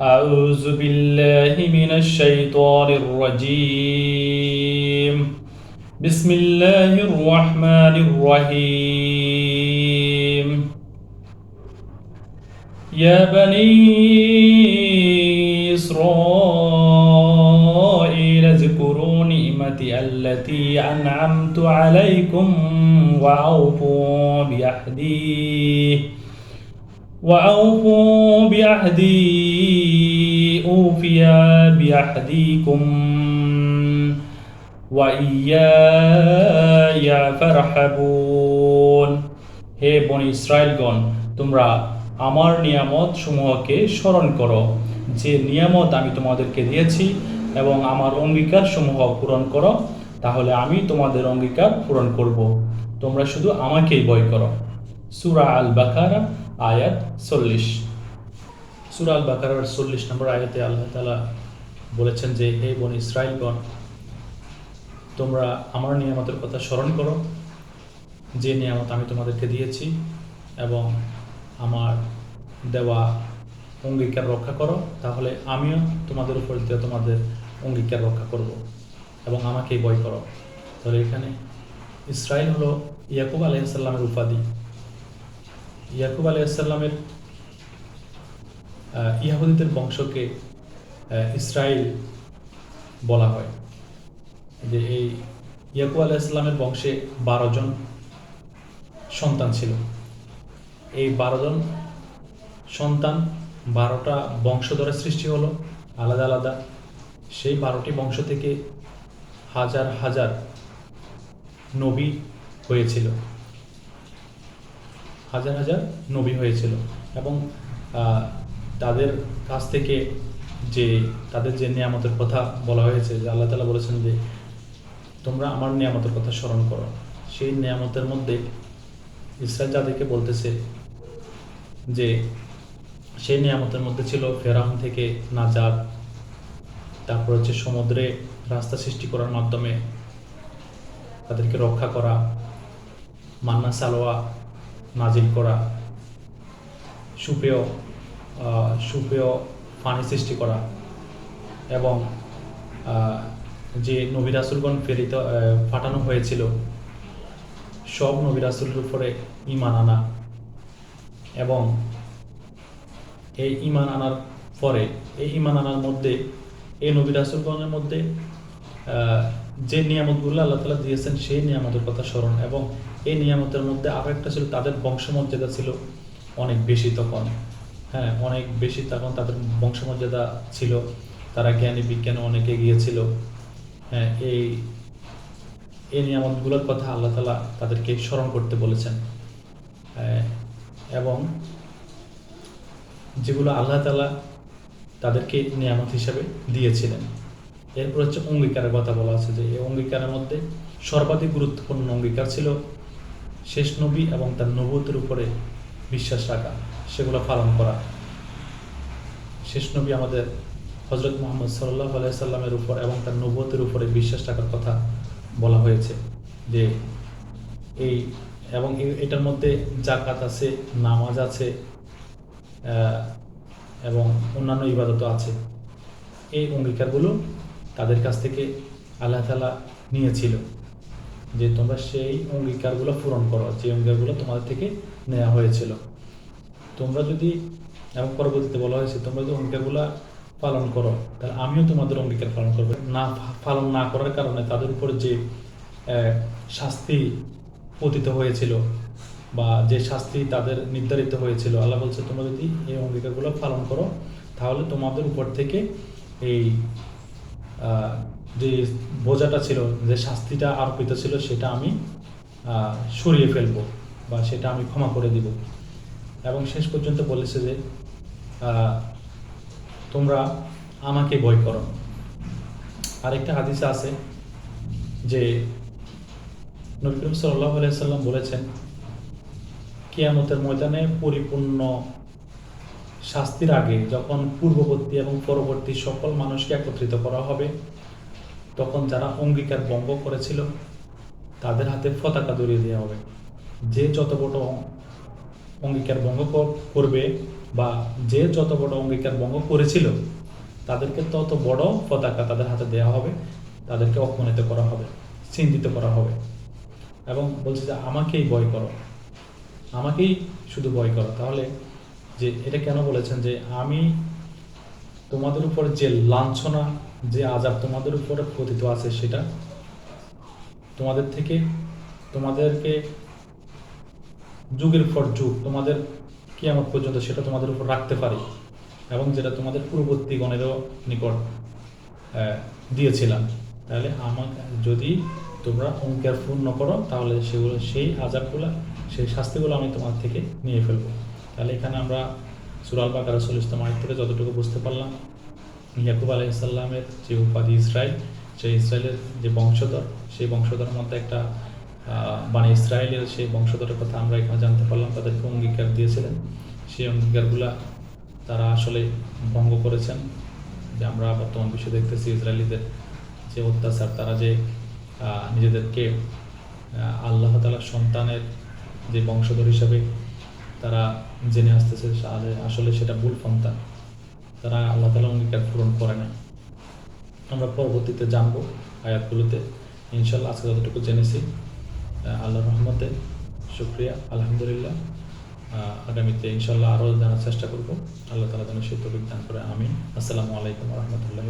أعوذ بالله من الشيطان الرجيم. بسم الله الرحمن الرحيم. يا بني إسرائيل اذكروا نعمتي التي أنعمت عليكم وأوفوا بعهدي وأوفوا بعهدي أوفي بعهديكم وإياي فارحبون হে বনি ইসরায়েলগণ তোমরা আমার নিয়ামত সমূহকে স্মরণ করো যে নিয়ামত আমি তোমাদেরকে দিয়েছি এবং আমার অঙ্গীকার সমূহ পূরণ করো তাহলে আমি তোমাদের অঙ্গীকার পূরণ করব তোমরা শুধু আমাকেই ভয় করো সুরা আল বাকারা আয়াত চল্লিশ সুরা আল বাকারার চল্লিশ নম্বর আয়াতে আল্লাহ তালা বলেছেন যে, হে বন ইসরায়েলগণ তোমরা আমার নিয়ামতের কথা স্মরণ করো। যে নিয়ামত আমি তোমাদেরকে দিয়েছি এবং আমার দেওয়া অঙ্গীকার রক্ষা করো, তাহলে আমিও তোমাদের উপর দিয়ে তোমাদের অঙ্গীকার রক্ষা করব এবং আমাকেই ভয় করো। তাহলে এখানে ইসরায়েল হলো ইয়াকুব আলাইসাল্লামের উপাধি। ইয়াকুব আলাইসাল্লামের ইয়াহুদিদের বংশকে ইসরায়েল বলা হয়। যে এই ইয়াকুব ইসলামের বংশে বারো জন সন্তান ছিল। এই বারো জন সন্তান বারোটা বংশধরের সৃষ্টি হলো, আলাদা আলাদা। সেই বারোটি বংশ থেকে হাজার হাজার নবী হয়েছিল। হাজার হাজার নবী হয়েছিল এবং তাদের কাছ থেকে যে তাদের যে নিয়ামতের কথা বলা হয়েছে, যে আল্লাহ তালা বলেছেন যে, তোমরা আমার নিয়ামতের কথা স্মরণ করো। সেই নিয়ামতের মধ্যে ইসরায়েল জাতিকে বলতেছে যে, সেই নিয়ামতের মধ্যে ছিল ফেরাউন থেকে নাজাত, তারপর হচ্ছে সমুদ্রে রাস্তা সৃষ্টি করার মাধ্যমে তাদেরকে রক্ষা করা, মান্না সালোয়া নাজিল করা, সুপেয় সুপেয় পানি সৃষ্টি করা এবং যে নবী রাসুলগণ ফেরিত আহ, পাঠানো হয়েছিল সব নবী রাসুলের উপরে ইমান আনা এবং এই ইমান আনার পরে এই ইমান আনার মধ্যে এই নবী রাসুলগণের মধ্যে যে নিয়ামতগুলো আল্লাহ তালা দিয়েছেন সেই নিয়ামতের কথা স্মরণ এবং এই নিয়ামতের মধ্যে আরও একটা ছিল তাদের বংশমর্যাদা ছিল অনেক বেশি তখন। হ্যাঁ অনেক বেশি তখন তাদের বংশমর্যাদা ছিল। তারা জ্ঞানী বিজ্ঞানে অনেক এগিয়ে ছিল। হ্যাঁ এই এই নিয়ামতগুলোর কথা আল্লাহ তালা তাদেরকে স্মরণ করতে বলেছেন। আহ, এবং যেগুলো আল্লাহ তালা তাদেরকে নিয়ামত হিসাবে দিয়েছিলেন। এরপর হচ্ছে অঙ্গীকারের কথা বলা আছে যে এই অঙ্গীকারের মধ্যে সর্বাধিক গুরুত্বপূর্ণ অঙ্গীকার ছিল শেষ নবী এবং তার নবুতের উপরে বিশ্বাস রাখা। সেগুলো পালন করা। শেষ নবী আমাদের হজরত মোহাম্মদ সাল্লাহ আলাইসাল্লামের উপর এবং তার নবতের উপরে বিশ্বাস রাখার কথা বলা হয়েছে যে এই এবং এটার মধ্যে জাকাত আছে, নামাজ আছে এবং অন্যান্য ইবাদতও আছে। এই অঙ্গীকারগুলো তাদের কাছ থেকে আল্লাহ তালা নিয়েছিল যে তোমরা সেই অঙ্গীকারগুলো পূরণ করো, যে অঙ্গীকারগুলো তোমাদের থেকে নেওয়া হয়েছিল। তোমরা যদি, এবং পরবর্তীতে বলা হয়েছে, তোমরা যদি অঙ্গীকারগুলো পালন করো, তাহলে আমিও তোমাদের অঙ্গীকার পালন করব। না, পালন না করার কারণে তাদের উপর যে শাস্তি পতিত হয়েছিল বা যে শাস্তি তাদের নির্ধারিত হয়েছিল, আল্লাহ বলছে, তোমরা যদি এই অঙ্গীকারগুলো পালন করো, তাহলে তোমাদের উপর থেকে এই যে বোঝাটা ছিল, যে শাস্তিটা আরোপিত ছিল, সেটা আমি সরিয়ে ফেলব বা সেটা আমি ক্ষমা করে দিব। এবং শেষ পর্যন্ত বলেছে যে তোমরা আমাকে ভয় করো। আরেকটা হাদিসে আছে যে, নবী সাল্লাহ আলাইসাল্লাম বলেছেন, কিয়ামতের ময়দানে পরিপূর্ণ শাস্তির আগে যখন পূর্ববর্তী এবং পরবর্তী সকল মানুষকে একত্রিত করা হবে, তখন যারা অঙ্গীকার ভঙ্গ করেছিল, তাদের হাতে পতাকা ধরিয়ে দেওয়া হবে। যে যত বড় অঙ্গীকার ভঙ্গ করবে বা যে যত বড় অঙ্গীকার ভঙ্গ করেছিল, তাদেরকে তত বড় পতাকা তাদের হাতে দেওয়া হবে, তাদেরকে অপমানিত করা হবে, চিন্তিত করা হবে। এবং বলছে যে, আমাকেই ভয় করো। আমাকেই শুধু ভয় করো। তাহলে যে এটা কেন বলেছেন যে, আমি তোমাদের উপর যে লাঞ্ছনা, যে আজাব তোমাদের উপরে পতিত আছে, সেটা তোমাদের থেকে, তোমাদেরকে যুগের পর যুগ, তোমাদের কিয়ামত পর্যন্ত সেটা তোমাদের উপর রাখতে পারি এবং যেটা তোমাদের পূর্ববর্তী গণেরও নিকট দিয়েছিলাম। তাহলে আমাকে, যদি তোমরা অঙ্কের পূর্ণ করো, তাহলে সেগুলো, সেই আজাবগুলো সেই শাস্তিগুলো আমি তোমার থেকে নিয়ে ফেলব। তাহলে এখানে আমরা সুরাল বাকার চল্লিশতম আয়াত থেকে যতটুকু বুঝতে পারলাম, ইয়াকুব আলাইসাল্লামের যে উপাধি ইসরায়েল সেই ইসরায়েলের যে বংশধর, সেই বংশধরের মধ্যে একটা মানে ইসরায়েলের সেই বংশধরের কথা আমরা এখানে জানতে পারলাম, তাদেরকে অঙ্গীকার দিয়েছিলেন। সেই অঙ্গীকারগুলা তারা আসলে ভঙ্গ করেছেন। যে আমরা বর্তমান বিশ্বে দেখতেছি ইসরায়েলিদের যে অত্যাচার, তারা যে নিজেদেরকে আল্লাহ তালার সন্তানের যে বংশধর হিসাবে তারা জেনে আসতেছে আসলে- সেটা ভুল সন্তান। তারা আল্লাহ তালা অঙ্গীকার পূরণ করে না আমরা পরবর্তীতে জানব আয়াতগুলোতে। ইনশাল্লাহ আজকে যতটুকু জেনেছি। আহ, আল্লাহর রহমতে শুক্রিয়া আলহামদুলিল্লাহ। আগামীতে ইনশাল্লাহ আরও জানার চেষ্টা করব। আল্লাহ তালা যেন সে বিজ্ঞান করে আমি আসসালামু আলাইকুম রহমতুল্লাহ